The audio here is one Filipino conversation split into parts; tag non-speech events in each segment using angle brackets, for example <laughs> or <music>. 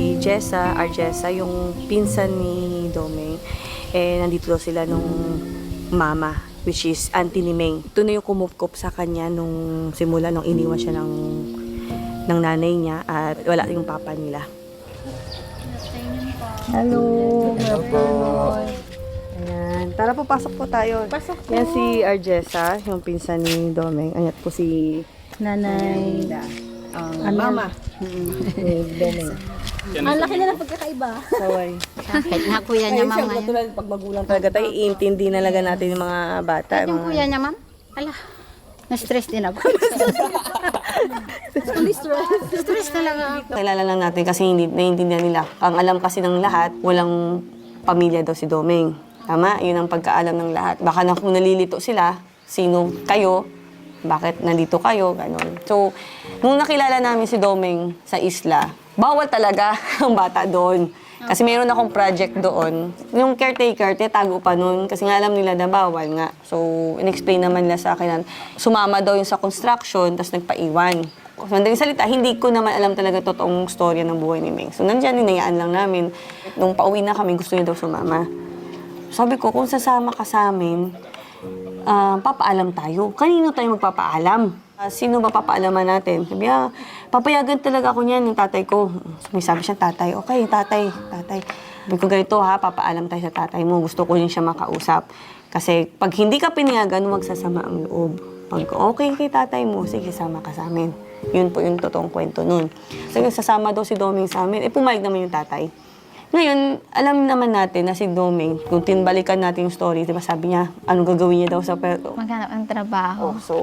si Jessa, Arjessa, yung pinsan ni Domeng. Eh, nandito daw sila nung mama, which is auntie ni Meng. Ito na yung kumupkop sa kanya nung simula nung iniwan siya ng, ng nanay niya at wala yung papa nila. Hello. Hello po. Ayan. Tara po, pasok po tayo. Pasok po. Yan si Arjessa, yung pinsan ni Domeng. Ayan po si Nanay. Um, mama. ni Domeng. Ang laki na ng pagkakaiba. Saway. Kahit nga kuya niya, Ayun ma'am. siya, ngayon. katulad pag magulang talaga tayo, iintindi na talaga natin yung mga bata. Kahit yung kuya niya, ma'am. Ala, na-stress din ako. <laughs> stress talaga ako. Kilala lang natin kasi hindi naiintindihan nila. Ang alam kasi ng lahat, walang pamilya daw si Domeng. Tama? Yun ang pagkaalam ng lahat. Baka na kung nalilito sila, sino kayo, bakit nandito kayo, ganon. So, nung nakilala namin si Domeng sa isla, bawal talaga <laughs> ang bata doon. Kasi mayroon akong project doon. Yung caretaker, titago pa noon kasi nga alam nila na bawal nga. So, in-explain naman nila sa akin na sumama daw yung sa construction, tapos nagpaiwan. So, madaling salita, hindi ko naman alam talaga totoong storya ng buhay ni Meng. So, nandyan, ninayaan lang namin. Nung pauwi na kami, gusto niya daw sumama. Sabi ko, kung sasama ka sa amin, ah, papaalam tayo. Kanino tayo magpapaalam? Ah, sino ba papaalaman natin? Sabi niya, papayagan talaga ako niyan, yung tatay ko. Sabi, sabi siya, tatay. Okay, tatay, tatay. Sabi ko, ganito ha, papaalam tayo sa tatay mo. Gusto ko rin siya makausap. Kasi pag hindi ka pinayagan, magsasama ang loob. Pag okay kay tatay mo, sige, sama ka sa amin. Yun po yung totoong kwento nun. Sabi, sasama daw si Doming sa amin. Eh, pumayag naman yung tatay. Ngayon, alam naman natin na si Doming, kung tinbalikan natin yung story, di ba sabi niya, anong gagawin niya daw sa pero. Maghanap ng trabaho. Oh, so,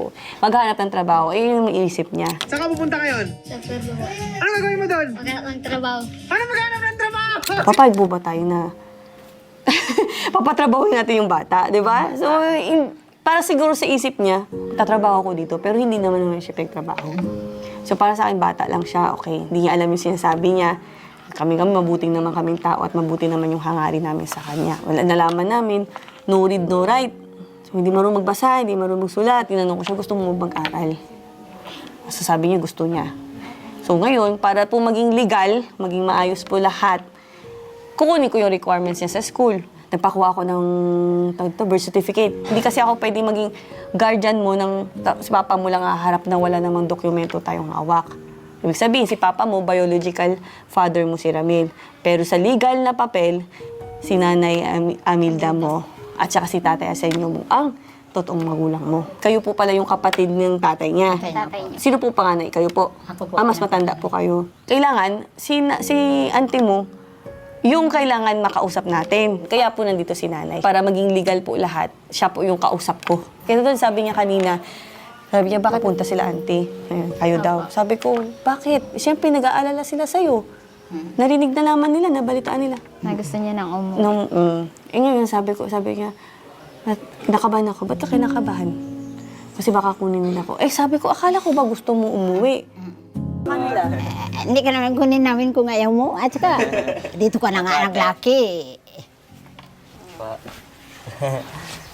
maghanap ng trabaho, eh, yun yung iisip niya. Saan ka pupunta ngayon? Sa Cebu. Ano gagawin mo doon? Maghanap ng trabaho. Ano maghanap ng trabaho? Papayag ba tayo na <laughs> papatrabahuin natin yung bata, di ba? So, in- para siguro sa isip niya, tatrabaho ko dito, pero hindi naman naman siya pagtrabaho. So, para sa akin, bata lang siya, okay. Hindi niya alam yung sinasabi niya. Kami kami, mabuting naman kaming tao at mabuti naman yung hangarin namin sa kanya. Wala, nalaman namin, no read, no write. So, hindi marunong magbasa, hindi marunong magsulat. Tinanong ko siya, gusto mo mag-aral? So, niya, gusto niya. So, ngayon, para po maging legal, maging maayos po lahat, kukunin ko yung requirements niya sa school. Nagpakuha ako ng to, birth certificate. Hindi kasi ako pwede maging guardian mo ng si papa mo lang haharap na wala namang dokumento tayong hawak. Ibig sabihin, si papa mo, biological father mo si Ramil. Pero sa legal na papel, si nanay Am- Amilda mo at saka si tatay Asenyo mo ang totoong magulang mo. Kayo po pala yung kapatid ng tatay niya. Tatay niya. Sino po panganay? Kayo po? Ako po. Ah, mas matanda po kayo. Kailangan, si, na- si auntie mo, yung kailangan makausap natin. Kaya po nandito si nanay. Para maging legal po lahat, siya po yung kausap ko. Kaya doon sabi niya kanina, sabi niya, bakit punta sila auntie? Ayun, kayo daw. Sabi ko, bakit? Siyempre, nag-aalala sila sa'yo. Narinig na naman nila, nabalitaan nila. Na gusto niya nang umuwi. Nung, mm, eh ngayon, sabi ko, sabi niya, "Ba't nakabahan ako, ba't ka kinakabahan? Kasi baka kunin nila ako. Eh, sabi ko, akala ko ba gusto mo umuwi? Manila. Eh, Hindi ka naman kunin namin kung ayaw mo. At saka, dito ka na nga naglaki. <laughs>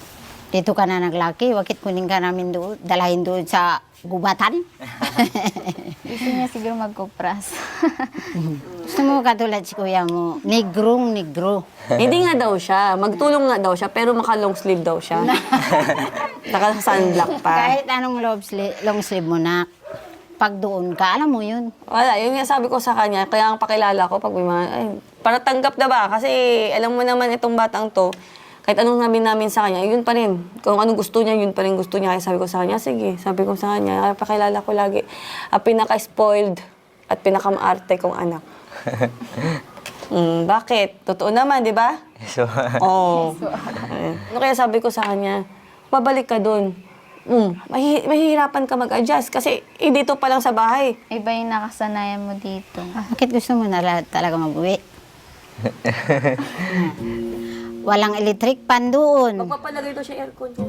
Dito ka na naglaki. Bakit kunin ka namin doon? Dalahin doon sa gubatan? <laughs> Gusto niya siguro magkupras. <laughs> Gusto mo katulad si kuya mo, negrong negro. <laughs> Hindi nga daw siya. Magtulong nga daw siya, pero maka-long sleeve daw siya. Naka-sunblock pa. Kahit anong long sleeve, long sleeve mo na, pag doon ka, alam mo yun. Wala, yun nga sabi ko sa kanya, kaya ang pakilala ko pag may mga, ay, para tanggap na ba? Kasi alam mo naman itong batang to, kahit anong namin namin sa kanya, yun pa rin. Kung anong gusto niya, yun pa rin gusto niya. Kaya sabi ko sa kanya, sige, sabi ko sa kanya, pakilala ko lagi, ang pinaka-spoiled at pinaka-maarte kong anak. <laughs> mm, bakit? Totoo naman, di ba? So, Oo. Ano kaya sabi ko sa kanya, babalik ka doon. Mm, mahi- mahihirapan ka mag-adjust kasi eh, dito pa lang sa bahay. Iba yung nakasanayan mo dito. Bakit gusto mo na la- talaga mag-uwi? <laughs> Walang electric pan doon. Magpapalagay daw siya aircon. <laughs>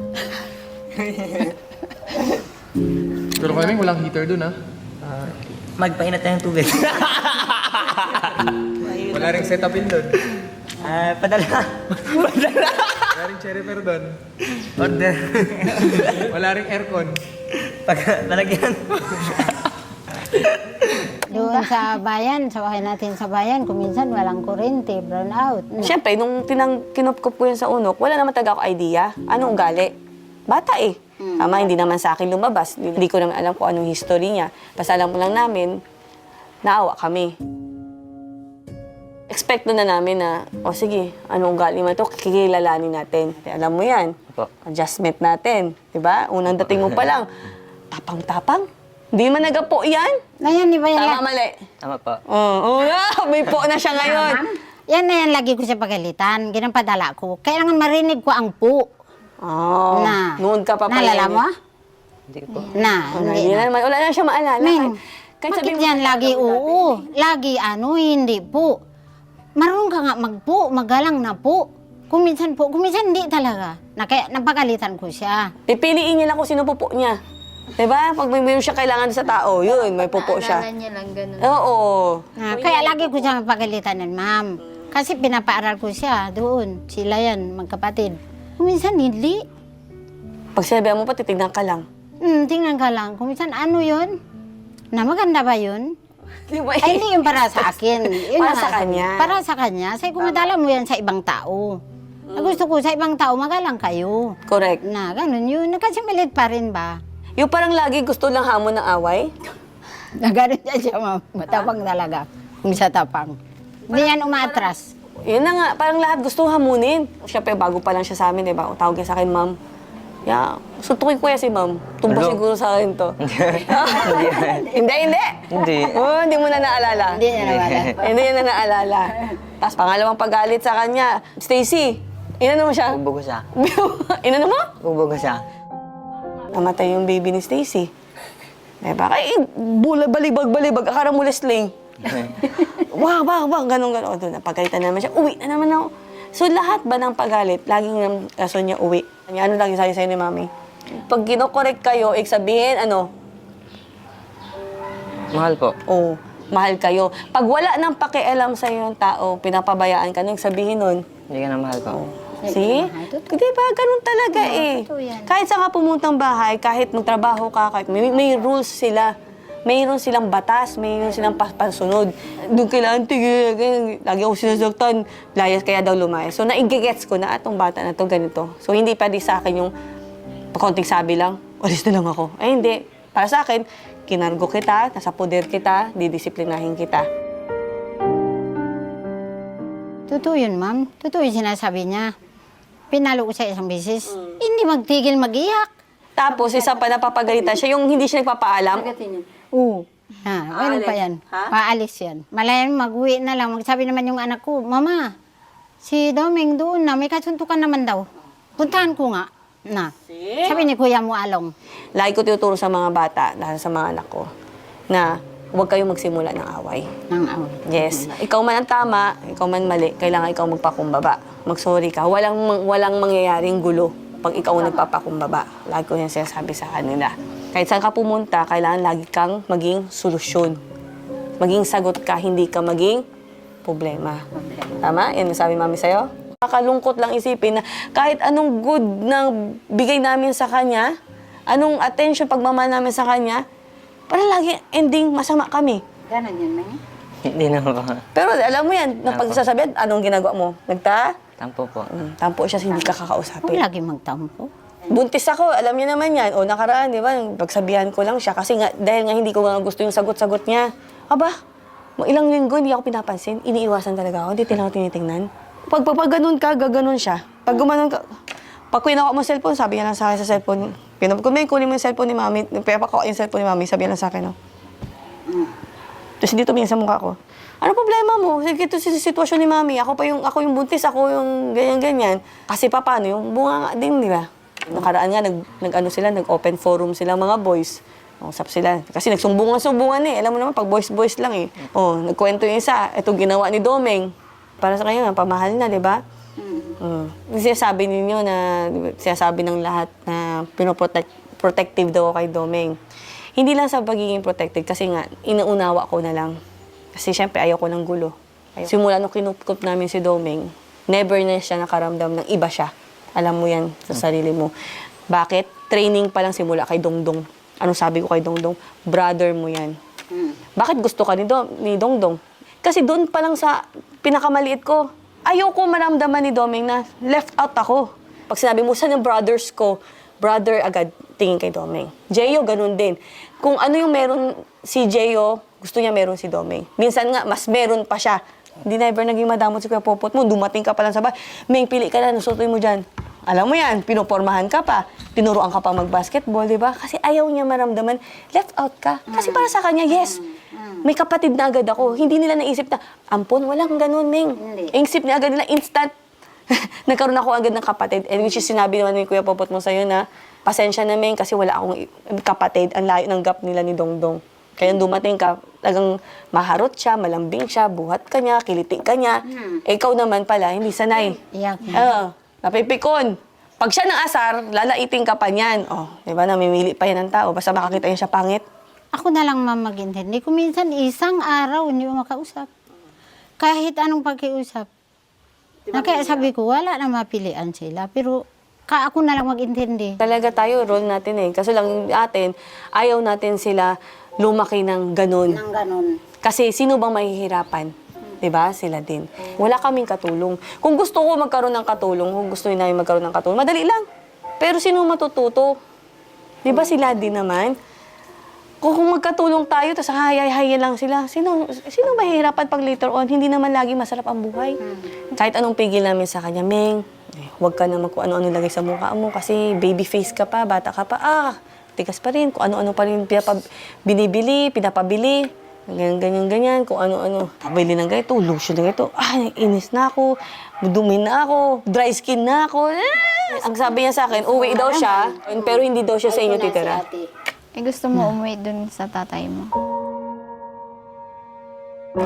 Pero kami walang heater doon ha. magpainat na ng tubig. <laughs> Wala rin setupin doon. Ah, padala. padala. Wala rin cherry pero doon. Order. <laughs> Wala rin aircon. Pag nalagyan. Doon sa bayan, sa bahay natin sa bayan, kuminsan walang kurente, brown out. Siyempre, nung tinang, kinupkup ko yun sa unok, wala naman talaga ako idea. Anong ugali? Bata eh. Tama, hindi naman sa akin lumabas. Hindi ko naman alam kung anong history niya. Basta alam mo lang namin, naawa kami. Expect na namin na, o sige, anong ugali mo ito, kikilalanin natin. Alam mo yan. Opo. Adjustment natin. di ba? Unang dating mo pa lang, tapang-tapang. Hindi man nagapo yan. Ngayon, di ba yan? Tama, mali. Tama po. Oo, oh, <laughs> may po na siya ngayon. Yan na yan, lagi ko siya pagalitan. Ginapadala ko. Kailangan marinig ko ang po. Oh, na. noon ka pa pala. Naalala yun. mo? Hindi ko po. Na, Wala, hindi hindi na. na naman. Wala na siya maalala. Ming, Kahit- bakit sabihin mo yan lagi oo? Lagi ano, hindi po. Marunong ka nga magpo, magalang na po. Kuminsan po, kuminsan hindi talaga. Na, kaya napagalitan ko siya. Pipiliin niya lang kung sino pupo niya. Diba? Pag may meron siya kailangan sa tao, yun, may pupo siya. Naalala niya lang ganun. Oo. Ah, kaya lagi ko siya mapagalitan ng ma'am. Kasi pinapaaral ko siya doon. Sila yan, magkapatid. Kuminsan hindi. Pag sinabihan mo pa, titignan ka lang. Hmm, tingnan ka lang. Kuminsan ano yun? Na maganda ba yun? <laughs> Di ba? Ay, hindi yung para sa akin. <laughs> Yun Para na sa kanya. Para sa kanya. Say, kumadala mo yan sa ibang tao. Na gusto ko sa ibang tao, magalang kayo. Correct. Na, ganun yun. Kasi malit pa rin ba? Yung parang lagi gusto lang hamon ng away. Na ganun yan siya, ma'am. Matapang talaga. Kung siya tapang. Hindi yan umaatras. Yun na nga, parang lahat gusto hamunin. Siyempre, bago pa lang siya sa amin, di ba? Tawag niya sa akin, ma'am. Yeah, suntukin ko yan si ma'am. Tumba Ano? siguro sa akin to. <laughs> hindi, hindi. Hindi. Oh, hindi mo na naalala. Hindi niya nawala. <laughs> Hindi niya na naalala. Tapos pangalawang pagalit sa kanya, Stacy, inano mo siya? Ubo ko siya. <laughs> inano mo? Ubo ko siya. Namatay yung baby ni Stacy. Diba? Kaya bula, balibag, balibag, akara mo lesling. wah, <laughs> wah, wah, ganun, ganun. O, doon, napagalitan naman siya. Uwi na naman ako. So, lahat ba ng pagalit, laging ng rason niya uwi? Ano lagi sabi sa'yo ni Mami? Pag kinokorek kayo, ik sabihin, ano, Mahal po. oh, mahal kayo. Pag wala nang pakialam sa yung tao, pinapabayaan ka, nung sabihin nun, Hindi ka na mahal po. See? Di ba? Ganun talaga eh. totoo yan. Kahit saan ka pumuntang bahay, kahit magtrabaho ka, kahit may, may rules sila. Mayroon silang batas, mayroon silang pa- pasunod. Doon kailangan, tigil, ganyan. lagi ako sinasaktan, layas kaya daw lumayas. So, naigigets ko na atong bata na to ganito. So, hindi pa di sa akin yung pakonting sabi lang, alis na lang ako. Ay, hindi. Para sa akin, kinargo kita, nasa poder kita, didisiplinahin kita. Totoo yun, ma'am. Totoo yung sinasabi niya. Pinalo ko siya isang beses. Hindi magtigil mag-iyak. Tapos, isa pa napapagalitan siya, yung hindi siya nagpapaalam. Oo. Ha, meron pa Aalis. yan. Ha? Paalis yan. Malayan, mag-uwi na lang. Magsabi naman yung anak ko, Mama, si Doming doon na, may kasuntukan naman daw. Puntahan ko nga. Na. Sabi ni Kuya mo Along. Lagi ko tinuturo sa mga bata, lalo sa mga anak ko, na huwag kayong magsimula ng away. Nang away. Yes. Ikaw man ang tama, ikaw man mali, kailangan ikaw magpakumbaba. Mag-sorry ka. Walang, walang mangyayaring gulo pag ikaw ang nagpapakumbaba. Lagi ko yan sinasabi sa kanila. Kahit saan ka pumunta, kailangan lagi kang maging solusyon. Maging sagot ka, hindi ka maging problema. Tama? Yan ang sabi mami sa'yo? Nakakalungkot lang isipin na kahit anong good na bigay namin sa kanya, anong attention, pagmamahal namin sa kanya, parang lagi ending masama kami. Ganon yan, May. Hindi na po. Pero alam mo yan, na pagsasabihan, anong ginagawa mo? Nagta? Tampo po. Mm, tampo siya, hindi ka Huwag kakausapin. lagi magtampo. Buntis ako, alam niya naman yan. O nakaraan, di ba? Pagsabihan ko lang siya. Kasi nga, dahil nga hindi ko nga gusto yung sagot-sagot niya. Aba, ilang linggo hindi ako pinapansin. Iniiwasan talaga ako, hindi tinaw tinitingnan. Pag, pag, pag ganun ka, gaganon siya. Pag gumanon ka, pag kinaka mo cellphone, sabi niya lang sa akin sa cellphone. Pinap kung may kunin mo yung cellphone ni mami, pinapakawa yung cellphone ni mami, sabi niya lang sa akin, no? Tapos hindi tumingin sa mukha ko. Ano problema mo? Sige, ito si sitwasyon ni mami. Ako pa yung, ako yung buntis, ako yung ganyan-ganyan. Kasi pa, paano? Yung bunga nga din, di ba? Nakaraan nga, nag, nag ano sila, nag-open forum sila mga boys. Usap sila. Kasi nagsumbungan-sumbungan eh. Alam mo naman, pag boys-boys lang eh. Oh, nagkwento yung isa, ito ginawa ni Domeng. Para sa kanya, pamahal na, di ba? Mm. Yung Sinasabi ninyo na, sinasabi ng lahat na pinoprotect, protective daw kay Domeng. Hindi lang sa pagiging protected, kasi nga, inaunawa ko na lang. Kasi syempre, ayaw ko ng gulo. Ayaw. Simula nung kinupkup namin si Domeng, never na siya nakaramdam ng iba siya. Alam mo yan sa sarili mo. Bakit? Training pa lang simula kay Dongdong. Ano sabi ko kay Dongdong? Brother mo yan. Bakit gusto ka ni, Dom, ni Dongdong? Kasi doon pa lang sa pinakamaliit ko, ayoko maramdaman ni Doming na left out ako. Pag sinabi mo, saan yung brothers ko? Brother agad tingin kay Doming. Jeyo, ganun din. Kung ano yung meron si Jeyo, gusto niya meron si Doming. Minsan nga, mas meron pa siya. Hindi never naging madamot si Kuya Popot mo. Dumating ka pa lang sa bahay. May pili ka na, nusutoy mo dyan. Alam mo yan, pinopormahan ka pa. Tinuruan ka pa mag-basketball, di ba? Kasi ayaw niya maramdaman, left out ka. Kasi para sa kanya, yes, may kapatid na agad ako. Hindi nila naisip na, ampon, walang ganun, Ming. Hindi. Isip niya agad nila, instant. <laughs> Nagkaroon ako agad ng kapatid. And which is sinabi naman ni Kuya Popot mo sa'yo na, pasensya na, Ming, kasi wala akong kapatid. Ang layo ng gap nila ni Dongdong. Kaya dumating ka, talagang maharot siya, malambing siya, buhat ka niya, kiliti ka niya. Eh, ikaw naman pala, hindi sanay. Iyak. Oo, napipikon. Pag siya ng asar, lalaiting ka pa niyan. Oh, di ba, namimili pa yan ng tao. Basta makakita niya siya pangit. Ako na lang ma'am maghintindi. Kung minsan isang araw hindi mo makausap. Kahit anong pagkiusap. Na kaya sabi ko, wala na mapilian sila. Pero ka ako na lang mag-intindi. Talaga tayo, role natin eh. Kaso lang atin, ayaw natin sila lumaki ng ganun. Nang ganun. Kasi sino bang mahihirapan? ba? Sila din. Wala kaming katulong. Kung gusto ko magkaroon ng katulong, kung gusto namin magkaroon ng katulong, madali lang. Pero sino matututo? 'Di ba sila din naman? Kung, kung magkatulong tayo, tapos hayay-hayay lang sila, sino, sino mahihirapan pag later on? Hindi naman lagi masarap ang buhay. Kahit anong pigil namin sa kanya, Meng, eh, huwag ka naman kung ano-ano lagay sa mukha mo kasi baby face ka pa, bata ka pa, ah, tigas pa rin. Kung ano-ano pa rin pinapa, binibili, pinapabili. Ganyan, ganyan, ganyan. Kung ano-ano. Pabili ng ganito, lotion ng ganito. Ah, inis na ako. Dumi na ako. Dry skin na ako. Ah! Ang sabi niya sa akin, uwi daw siya, pero hindi daw siya sa inyo titira. Eh, gusto mo umuwi dun sa tatay mo.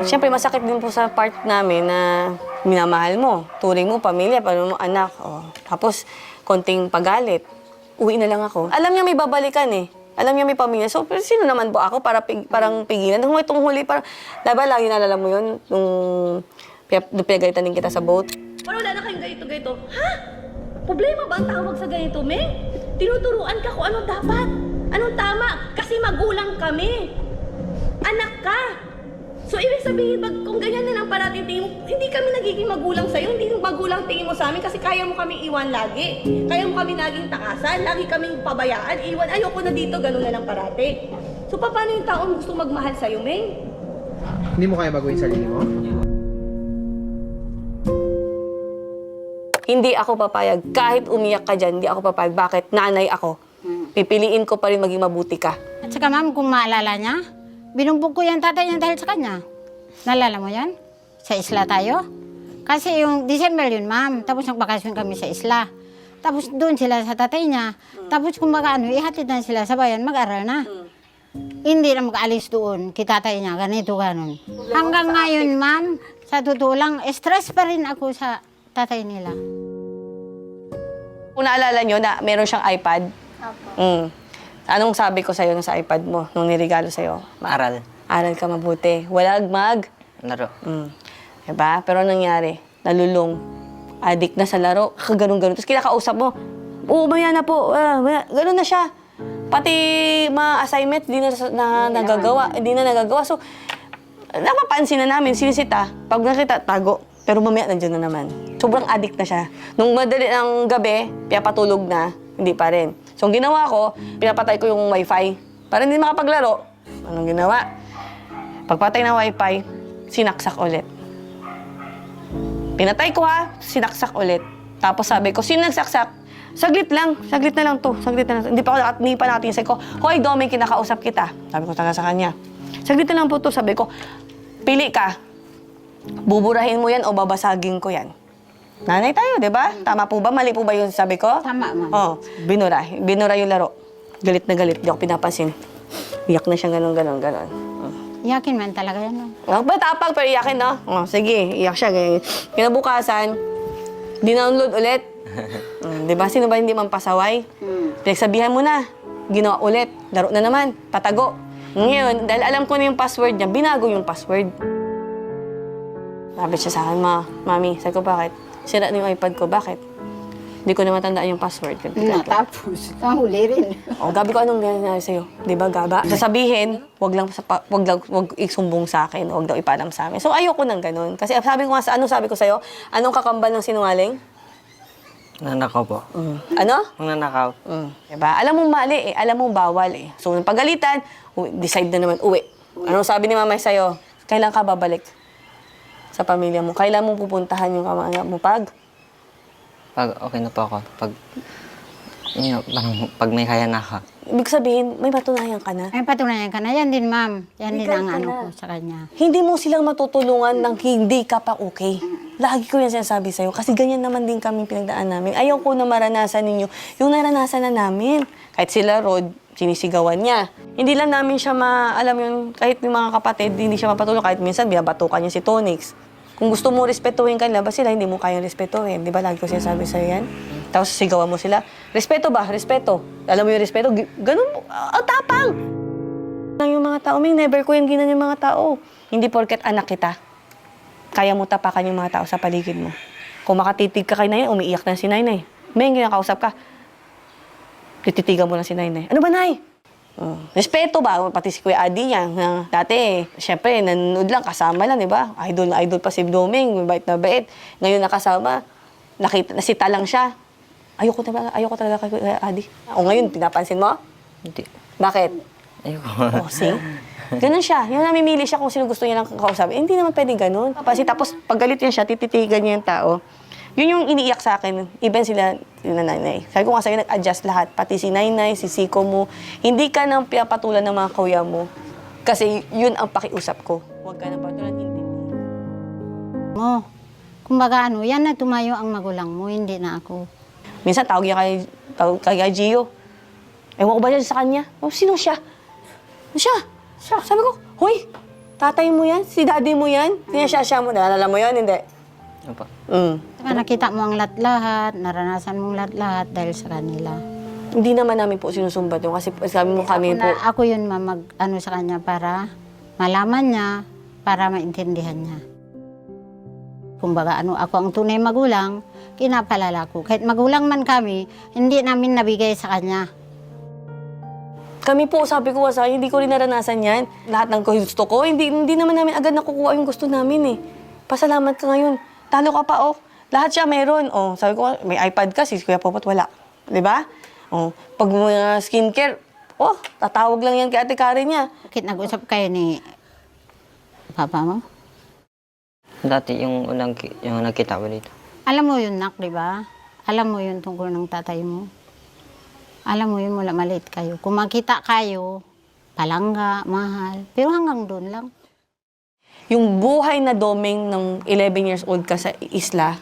Siyempre, masakit din po sa part namin na minamahal mo. Turing mo, pamilya, paano mo, anak. Oh. Tapos, konting pagalit. Uwi na lang ako. Alam niya may babalikan eh. Alam niya may pamilya. So, pero sino naman po ako para pig, parang pigilan? Nung itong huli, parang, diba, lagi naalala mo yun? Nung, pinagalitan din kita sa boat. Pero wala na kayong ganito-ganito. Ha? Problema ba ang tawag sa ganito, Meng? Tinuturuan ka kung anong dapat. Anong tama? Kasi magulang kami. Anak ka. So, ibig sabihin, pag, kung ganyan na lang parating tingin mo, hindi kami nagiging magulang sa'yo, hindi yung magulang tingin mo sa amin kasi kaya mo kami iwan lagi. Kaya mo kami laging takasan, lagi kaming pabayaan, iwan. Ayoko na dito, ganun na lang parati. So, paano yung taong gusto magmahal sa'yo, Meng? Hindi mo kaya baguhin sarili mo? Hindi ako papayag. Kahit umiyak ka dyan, hindi ako papayag. Bakit? Nanay ako. Pipiliin ko pa rin maging mabuti ka. At saka ma'am, kung maalala niya, binugbog ko yung tatay niya dahil sa kanya. Nalala mo yan? Sa isla tayo? Kasi yung December yun, ma'am. Tapos nagbakasyon kami sa isla. Tapos doon sila sa tatay niya. Tapos kung ano, ihatid na sila sa bayan, mag-aral na. Hindi na mag-alis doon, kitatay niya, ganito, ganon. Hanggang ngayon, ma'am, sa totoo lang, stress pa rin ako sa tatay nila. Kung naalala nyo na meron siyang iPad, mm. Anong sabi ko sa'yo sa iPad mo, nung nirigalo sa'yo? Ma- Aral. Aral ka mabuti. Walag mag. Laro. Mm. Diba? Pero anong nangyari? Nalulong. Addict na sa laro. Ganun-ganun. Tapos kinakausap mo, Oo, maya na po. Ah, maya. Ganun na siya. Pati mga assignment, di na, na nagagawa. Di na nagagawa. So, napapansin na namin, sinisita. Pag nakita, tago. Pero mamaya nandiyan na naman. Sobrang addict na siya. Nung madali ng gabi, pinapatulog na, hindi pa rin. So, ang ginawa ko, pinapatay ko yung wifi. Para hindi makapaglaro. Anong ginawa? Pagpatay ng wifi, sinaksak ulit. Pinatay ko ha, sinaksak ulit. Tapos sabi ko, sino nagsaksak? Saglit lang, saglit na lang to, saglit na lang. Hindi pa ako, hindi pa natin. Sabi ko, Hoy, Domi, kinakausap kita. Sabi ko talaga sa kanya. Saglit na lang po to, sabi ko, pili ka. Buburahin mo yan o babasagin ko yan. Nanay tayo, di ba? Tama po ba? Mali po ba yung sabi ko? Tama, ma'am. Oo, binura. Binura yung laro. Galit na galit, di ako pinapansin. Iyak na siya ganon, ganon, ganon. Yakin man talaga yan, ma'am. Oh, ba't tapang pero iyakin, no? Oh, sige, iyak siya. Ganyan. Kinabukasan, dinownload ulit. <laughs> Mm, di ba? Sino ba hindi man pasaway? Pinagsabihan mo na. Ginawa ulit. Laro na naman. Patago. Ngayon, dahil alam ko na yung password niya, binago yung password. Sabi siya sa akin, ma, mami, sabi ko, bakit? Sira na yung iPad ko, bakit? Hindi ko na matandaan yung password. Na, tapos, nahuli rin. O, Gabi ko anong nangyari sa'yo? Di ba, Gaba? Sasabihin, wag lang, sa, pa- wag lang, wag isumbong sa akin, wag daw ipaalam sa amin. So, ayoko nang ganun. Kasi sabi ko nga, sa, ano sabi ko sa'yo? Anong kakambal ng sinungaling? Nanakaw po. Ano? Nanakaw. Mm. Diba? Alam mo mali eh, alam mo bawal eh. So, nung pagalitan, decide na naman, uwi. Anong sabi ni mamay sa'yo? Kailan ka babalik sa pamilya mo? Kailan mo pupuntahan yung kamag mo pag? Pag okay na po ako. Pag, yun, nga, parang pag may kaya na ako. Ibig sabihin, may matunayan ka na. Ay, patunayan ka na. Yan din, ma'am. Yan din Ikaw ang ka ano na. ko sa kanya. Hindi mo silang matutulungan nang hindi ka pa okay. Lagi ko yan sinasabi sa'yo. Kasi ganyan naman din kami pinagdaan namin. Ayaw ko na maranasan ninyo yung naranasan na namin. Kahit sila, Rod, sinisigawan niya. Hindi lang namin siya ma... Alam yun, kahit yung mga kapatid, hindi siya mapatulong. Kahit minsan, binabatukan niya si Tonix. Kung gusto mo respetuhin kanila, ba sila hindi mo kayang respetuhin? Di ba lagi ko sinasabi sa'yo yan? Tapos sigawan mo sila. Respeto ba? Respeto. Alam mo yung respeto? Ganun ang tapang! Lang yung mga tao, Ming, never ko yung ginan yung mga tao. Hindi porket anak kita, kaya mo tapakan yung mga tao sa paligid mo. Kung makatitig ka kay Nainay, umiiyak na si Nainay. Ming, kinakausap ka, tititigan mo lang si Nainay. Ano ba, Nay? Oh, respeto ba? Pati si Kuya Adi niya. Na, dati, syempre, nanonood lang, kasama lang, di ba? Idol na idol pa si Doming, bait na bait. Ngayon nakasama, nakita, nasita lang siya. Ayoko talaga, ayoko talaga kay Kuya Adi. O ngayon, pinapansin mo? Hindi. Bakit? Ayoko. Oh, see? Ganun siya. Yung namimili siya kung sino gusto niya lang kausapin. Eh, hindi naman pwede ganun. Kasi tapos, pag galit siya, tititigan niya yung tao. Yun yung iniiyak sa akin. Even sila, sila nanay. Sabi ko nga sa'yo, nag-adjust lahat. Pati si Nainay, si Siko mo. Hindi ka nang pinapatulan ng mga kuya mo. Kasi yun ang pakiusap ko. Huwag ka nang patulan, hindi. Mo. Kumbaga ano, yan na tumayo ang magulang mo, hindi na ako. Minsan tawag niya kay, tawag kay Gio. Ewan ko ba yan sa kanya? Oh, sino siya? Ano siya? Sabi ko, Hoy, tatay mo yan? Si daddy mo yan? Sinasya mo. Naalala mo yan? Hindi. Ano po? Mm. Saka nakita mo ang lahat-lahat, naranasan mong lahat-lahat dahil sa kanila. Hindi naman namin po sinusumbat yun kasi sabi mo kami po, Na, ako yun mamag, ano sa kanya para malaman niya, para maintindihan niya. Kumbaga ano, ako ang tunay magulang, kinapalala ko. Kahit magulang man kami, hindi namin nabigay sa kanya. kami po, sabi ko sa hindi ko rin naranasan yan. Lahat ng gusto ko, hindi, hindi naman namin agad nakukuha yung gusto namin eh. Pasalamat ka ngayon. Talo ka pa, oh. Lahat siya meron. Oh, sabi ko, may iPad ka, si Kuya Popot wala. Di ba? Oh, pag mga skincare, oh, tatawag lang yan kay Ate Karen niya. Bakit nag-usap kayo ni papa mo? Dati yung unang yung nakita ko dito. Alam mo yun, nak, di ba? Alam mo yun tungkol ng tatay mo. Alam mo yun mula maliit kayo. Kung makita kayo, palangga, mahal. Pero hanggang doon lang. Yung buhay na doming ng 11 years old ka sa isla,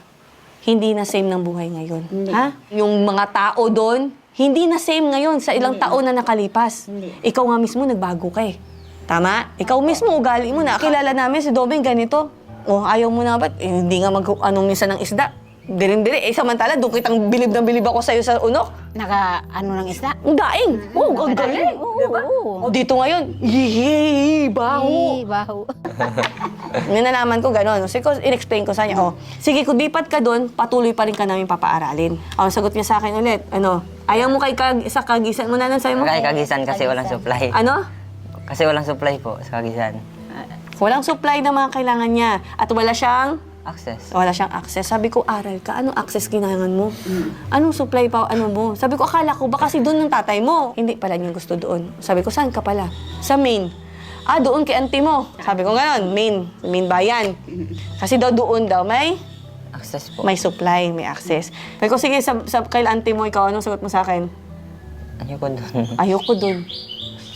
hindi na same ng buhay ngayon. Hindi. Ha? Yung mga tao doon, hindi na same ngayon sa ilang taon na nakalipas. Hindi. Ikaw nga mismo nagbago ka eh. Tama? Ikaw mismo, ugali mo na. Kilala namin si Doming ganito. Oh, ayaw mo na ba't? Eh, hindi nga mag anong minsan ng isda. Dirin-diri. Eh, samantala, doon kitang bilib na bilib ako sa'yo sa unok. Naka, ano ng isda? Ang daing. Oo, ang galing. Oo, Diba? oo. O dito ngayon, yee, baho. Ay, baho. May nalaman ko gano'n. So, ko, in-explain ko sa kanya, oh, sige, kung lipat ka doon, patuloy pa rin ka namin papaaralin. Oh, sagot niya sa akin ulit, ano, ayaw mo kay kag sa kagisan mo na sabi mo? Kaya kagisan kasi walang supply. Ano? Kasi walang supply po sa kagisan. Walang supply na mga kailangan niya. At wala siyang, Access. wala siyang access. Sabi ko, aral ka. Anong access kailangan mo? Anong supply pa, ano mo? Sabi ko, akala ko, baka kasi doon ng tatay mo. Hindi pala niya gusto doon. Sabi ko, saan ka pala? Sa main. Ah, doon kay auntie mo. Sabi ko, gano'n, main. Main bayan. Kasi daw doon daw may Access po. may supply, may access. Sabi ko, sige, sa, sa, kay auntie mo, ikaw, anong sagot mo sa akin? Ayoko doon. Ayoko dun.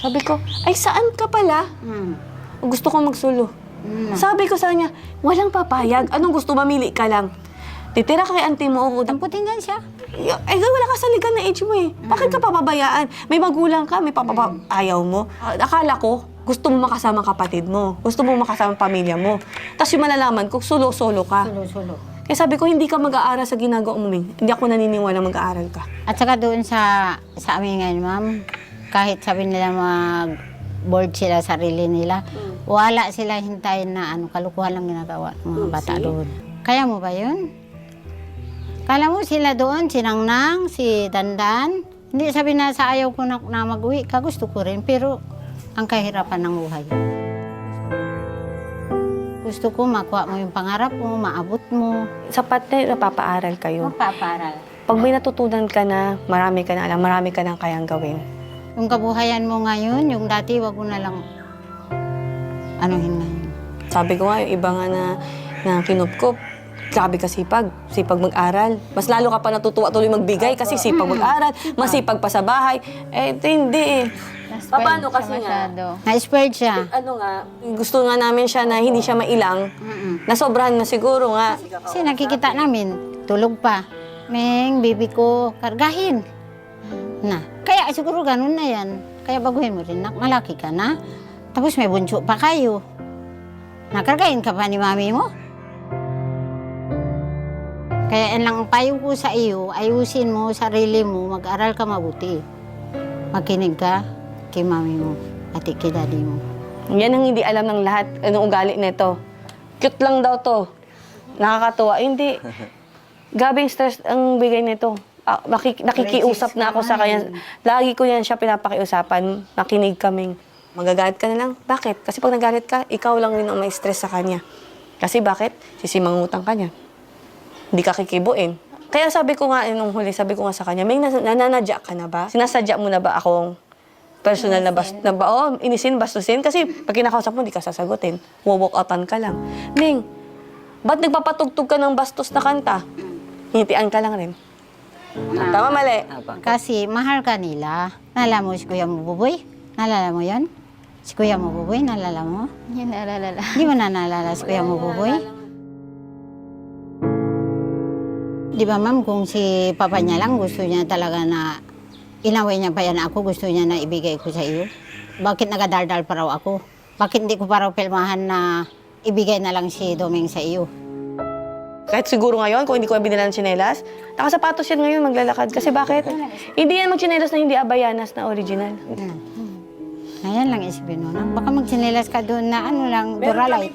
Sabi ko, ay saan ka pala? Hmm. Gusto ko magsulo. Hmm. Sabi ko sa kanya, walang papayag. Anong gusto, mamili ka lang. Titira ka kay auntie mo. o- Damputin siya. Ay, wala ka sa ligan na age mo eh. Bakit ka papabayaan? May magulang ka, may papapa... Ayaw mo. Ah, Akala ko, gusto mo makasama ang kapatid mo. Gusto mo makasama ang pamilya mo. Tapos yung malalaman ko, solo-solo ka. Sulo-sulo. Kaya sabi ko, hindi ka mag-aaral sa ginagawa mo, Ming. Hindi ako naniniwala mag-aaral ka. At saka doon sa, sa amin ngayon, ma'am, kahit sabi nila mag board sila sarili nila, wala sila hintayin na ano, kalukuhan lang ginagawa ng mga bata doon. Kaya mo ba yun? Kala mo sila doon, si Nangnang, si Dandan. Hindi sabi na sa ayaw ko na, na mag-uwi ka, gusto ko rin. Pero ang kahirapan ng buhay. Gusto ko makuha mo yung pangarap mo, maabot mo. Sapat na napapaaral kayo. Magpaparal. Pag may natutunan ka na, marami ka na alam, marami ka nang kayang gawin. Yung kabuhayan mo ngayon, yung dati, wag mo na lang anuhin na yun. Sabi ko nga, yung iba nga na, na kinupkup, grabe ka sipag, sipag mag-aral. Mas lalo ka pa natutuwa tuloy magbigay kasi sipag mag-aral, masipag pa sa bahay. Eh, ito hindi eh. Paano siya kasi nga? Na-spoiled siya. Ano nga, gusto nga namin siya na hindi siya mailang, nasobrahan na siguro nga. Kasi nakikita namin, tulog pa. Meng, baby ko, kargahin. Na. Kaya siguro ganun na yan. Kaya baguhin mo rin, nak, malaki ka na. Tapos may bunso pa kayo. Nakargahin ka pa ni mami mo. Kaya yan lang ang payo ko sa iyo, ayusin mo sarili mo, mag-aral ka mabuti. Makinig ka kay mami mo at kay daddy mo. Yan ang hindi alam ng lahat, anong ugali nito. Cute lang daw to. Nakakatuwa. Hindi. <laughs> Gabing stress ang bigay nito. Ah, makik- nakikiusap na ako sa kanya. Lagi ko yan siya pinapakiusapan. Nakinig kaming. Magagalit ka na lang. Bakit? Kasi pag nagalit ka, ikaw lang rin ang may stress sa kanya. Kasi bakit? Sisimangutang ka niya. Hindi ka kikibuin. Kaya sabi ko nga, eh, nung huli, sabi ko nga sa kanya, may nananadya ka na ba? Sinasadya mo na ba akong personal na bas na ba? Oh, inisin, bastusin. Kasi pag kinakausap mo, hindi ka sasagutin. Wawalk outan ka lang. Ming, ba't nagpapatugtog ka ng bastos na kanta? Hinitian ka lang rin. Tama, mali. Kasi mahal ka nila. Nalala mo si Kuya Mabuboy? Nalala mo yon? Si Kuya Mabuboy, nalala mo? Yun, naalala. Di mo na naalala si Kuya Mabuboy? Di ba ma'am, kung si papa niya lang gusto niya talaga na inaway niya pa yan ako, gusto niya na ibigay ko sa iyo. Bakit nagadaldal pa raw ako? Bakit hindi ko pa raw pilmahan na ibigay na lang si Doming sa iyo? Kahit siguro ngayon, kung hindi ko binila ng tsinelas, nakasapatos yan ngayon maglalakad. Kasi bakit? Hindi yan magtsinelas na hindi abayanas na original. Ayan lang isipin mo na. Baka magsinilas ka doon na ano lang, duralay.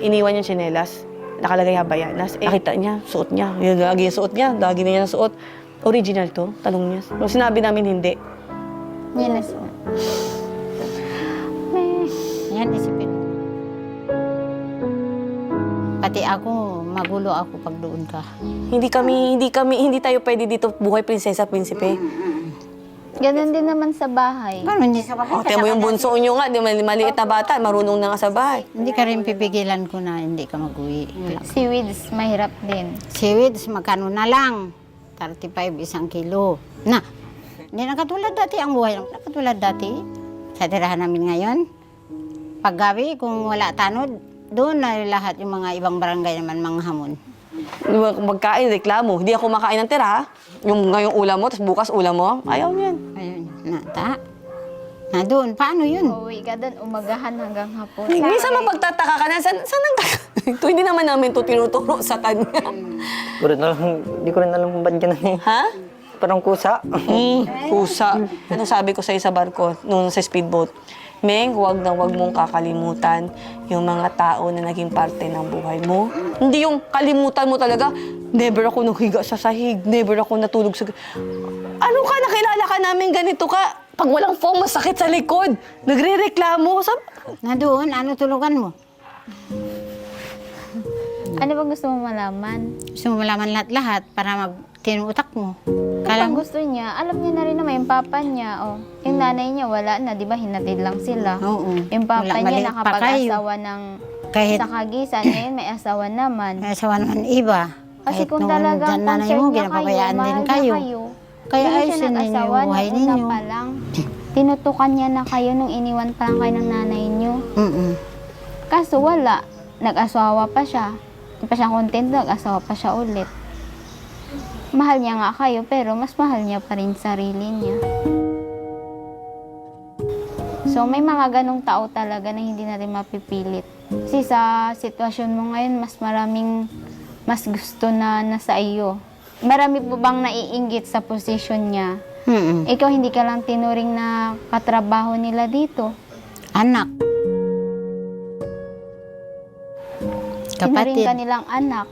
Iniwan yung tsinelas. Nakalagay habayanas. Eh, nakita niya, suot niya. Yung lagi yung suot niya. Lagi na niya suot. Original to, talong niya. Nung sinabi namin hindi, na siya. Ayan, isipin mo. Pati ako, magulo ako pag doon ka. hindi kami, hindi kami, hindi tayo pwede dito buhay prinsesa, prinsipe. Ganun din naman sa bahay. Paano hindi sa O, tiyan mo yung bunso nyo nga, di mali- maliit na bata, marunong na nga sa bahay. Hindi ka rin pipigilan ko na hindi ka mag-uwi. Si Wids, mahirap din. Seaweeds, magkano na lang? 35 isang kilo. Na, hindi na katulad dati ang buhay. Hindi na katulad dati. Sa tirahan namin ngayon, paggabi, kung wala tanod, doon na lahat yung mga ibang barangay naman mga hamon. Magkain, reklamo. Hindi ako makain ng tira, ha? Yung ngayong ulam mo, tapos bukas ulam mo, ayaw niyan. Ayun, na, ta. Na doon, paano yun? Uuwi ka doon, umagahan hanggang hapon. Minsan mapagtataka ka na, saan, saan ang <laughs> ito, hindi naman namin to tinuturo sa kanya. Di ko rin alam, di ko rin alam kung ba't ganun eh. ha? Parang kusa. Mm, pusa. Ano sabi ko sa barko, nung sa speedboat? Meng, huwag na huwag mong kakalimutan yung mga tao na naging parte ng buhay mo. Hindi yung kalimutan mo talaga, never ako naghiga sa sahig, never ako natulog sa... Ano ka, nakilala ka namin ganito ka? Pag walang foam, masakit sa likod. Nagre-reklamo. Sab Na doon, ano tulugan mo? Ano ba gusto mo malaman? Gusto mo malaman lahat-lahat para mag-tinutak mo. Kala mo, gusto niya, alam niya na rin naman yung papa niya. Oh. Yung nanay niya wala na, di ba? Hinatid lang sila. oo. Yung papa Wala, niya pa kayo. nakapag-asawa ng Kahit, sa kagisan. Ngayon may asawa naman. may asawa naman iba. Kasi Kahit kung noon talagang nanay concerned mo, niya kayo, ginapabayaan din mahal kayo. niya kayo. Kaya Hindi siya ayusin ninyo nag-asawa yung buhay nung una ninyo. pa lang. Tinutukan niya na kayo nung iniwan pa lang kayo ng nanay niyo. Mm-mm. Kaso wala. Nag-asawa pa siya. Hindi pa siya content, nag-asawa pa siya ulit. Mahal niya nga kayo, pero mas mahal niya pa rin sarili niya. So, may mga ganong tao talaga na hindi natin mapipilit. Kasi sa sitwasyon mo ngayon, mas maraming mas gusto na nasa iyo. Marami po bang naiinggit sa posisyon niya? Mm-mm. Ikaw hindi ka lang tinuring na katrabaho nila dito. Anak. Tinuring Kapatid. ka nilang anak.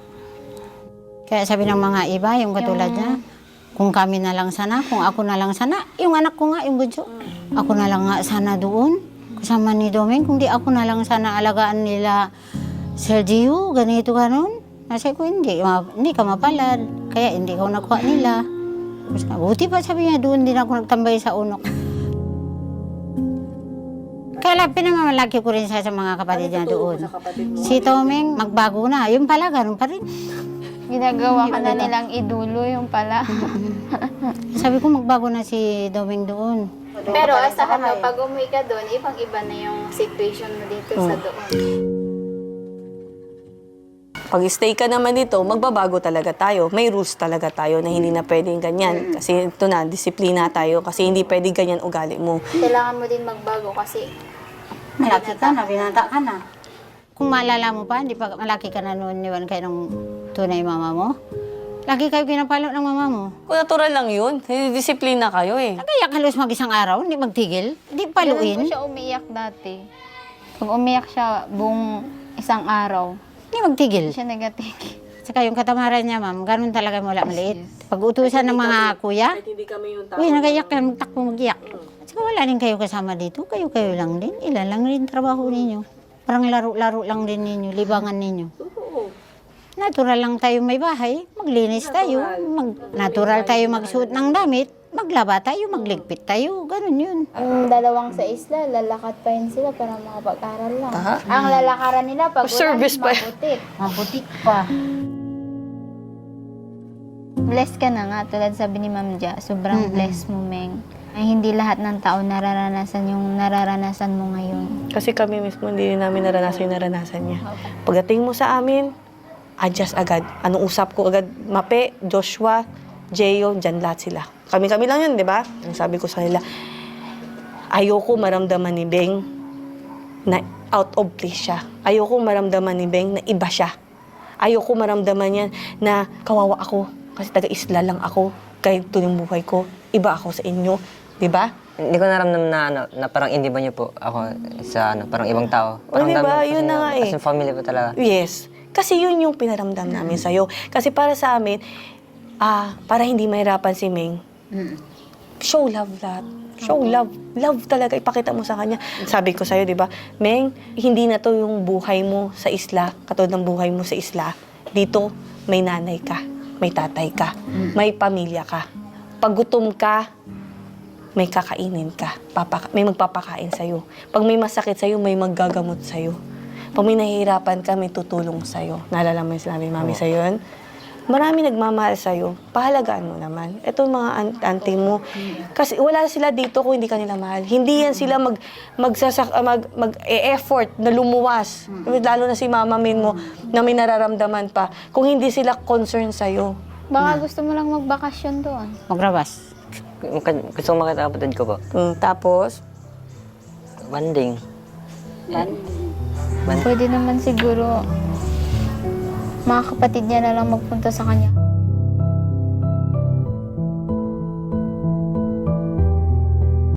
Kaya sabi ng mga iba, yung katulad niya, kung kami na lang sana, kung ako na lang sana, yung anak ko nga, yung bunso, ako na lang nga sana doon, kasama ni Doming, kung di ako na lang sana alagaan nila Sergio, ganito ganon. Nasa ko, hindi, hindi ka mapalad, kaya hindi ko nakuha nila. Buti pa sabi niya, doon din ako nagtambay sa unok. Kaya pinamamalaki ko rin siya sa mga kapatid niya doon. Si Tomeng, magbago na. Yung pala, ganun pa rin. Ginagawa ka na nilang idulo yung pala. <laughs> Sabi ko, magbago na si Domeng doon. Pero asahan mo, pag umuwi ka doon, ibang-iba na yung situation mo dito sa doon. Pag stay ka naman dito, magbabago talaga tayo. May rules talaga tayo na hindi na pwedeng ganyan. Kasi ito na, disiplina tayo. Kasi hindi pwede ganyan ugali mo. Kailangan mo din magbago kasi Malaki ka na, binata ka na. Kung maalala mo pa, hindi pa malaki ka na noon niwan kayo ng tunay mama mo. Lagi kayo pinapalo ng mama mo. Kung natural lang yun, disiplina kayo eh. Nagayak halos mag isang araw, hindi magtigil, hindi po paluin, siya umiyak dati. Pag umiyak siya buong isang araw, hindi magtigil. hindi siya negative. Saka yung katamaran niya, ma'am, ganun talaga mula maliit. Pag utusan ng mga kuya, Hindi kami yung uy, nagayak ka, magtakbo magiyak. Saka wala din kayo kasama dito, kayo-kayo lang din. Ilan lang rin trabaho ninyo. Parang laro-laro lang din ninyo, libangan ninyo. Natural lang tayo may bahay, maglinis tayo. Mag, natural tayo magsuot ng damit, maglaba tayo, magligpit tayo. Ganun yun. Ang dalawang sa isla, lalakad pa yun sila para makapag-aral lang. Ang lalakaran nila pag Service pa yan. mabutit. Mabutik pa. Blessed ka na nga, tulad sabi ni Ma'am Ja, sobrang blessed mo, Meng. Ay, hindi lahat ng tao nararanasan yung nararanasan mo ngayon. Kasi kami mismo hindi namin naranasan yung naranasan niya. Pagdating mo sa amin, adjust agad. Anong usap ko agad? Mape, Joshua, Jeyo, dyan lahat sila. Kami-kami lang yun, di ba? Ang sabi ko sa nila, ayoko maramdaman ni Beng na out of place siya. Ayoko maramdaman ni Beng na iba siya. Ayoko maramdaman niya na kawawa ako kasi taga-isla lang ako. Kahit ito yung buhay ko, iba ako sa inyo. Di ba? Hindi ko naramdaman na, ano, na parang hindi ba niyo po ako sa ano, parang ibang tao. O, di ba? dami- Yun na nga eh. As in family po talaga. Yes. Kasi yun yung pinaramdam namin sa'yo. Kasi para sa amin, ah, para hindi mahirapan si Ming, show love that. Show love. Love talaga. Ipakita mo sa kanya. Sabi ko sa'yo, di ba, Meng, hindi na to yung buhay mo sa isla, katulad ng buhay mo sa isla. Dito, may nanay ka, may tatay ka, may pamilya ka. Pag gutom ka, may kakainin ka. Papaka- may magpapakain sa'yo. Pag may masakit sa'yo, may maggagamot sa'yo. Pag may nahihirapan ka, may tutulong sa'yo. Naalala mo yung sinabi ni mami sa'yo yun? Marami nagmamahal sa'yo. Pahalagaan mo naman. Ito mga an- auntie mo. Kasi wala sila dito kung hindi ka nila mahal. Hindi yan sila mag, magsasak, ah, mag, mag e-effort na lumuwas. Lalo na si mama min mo na may nararamdaman pa. Kung hindi sila concerned sa'yo. Baka gusto mo lang magbakasyon doon. Magrabas. Gusto ko makita kapatid ko po. Mm, tapos, Banding. Pwede naman siguro mga kapatid niya na lang magpunta sa kanya.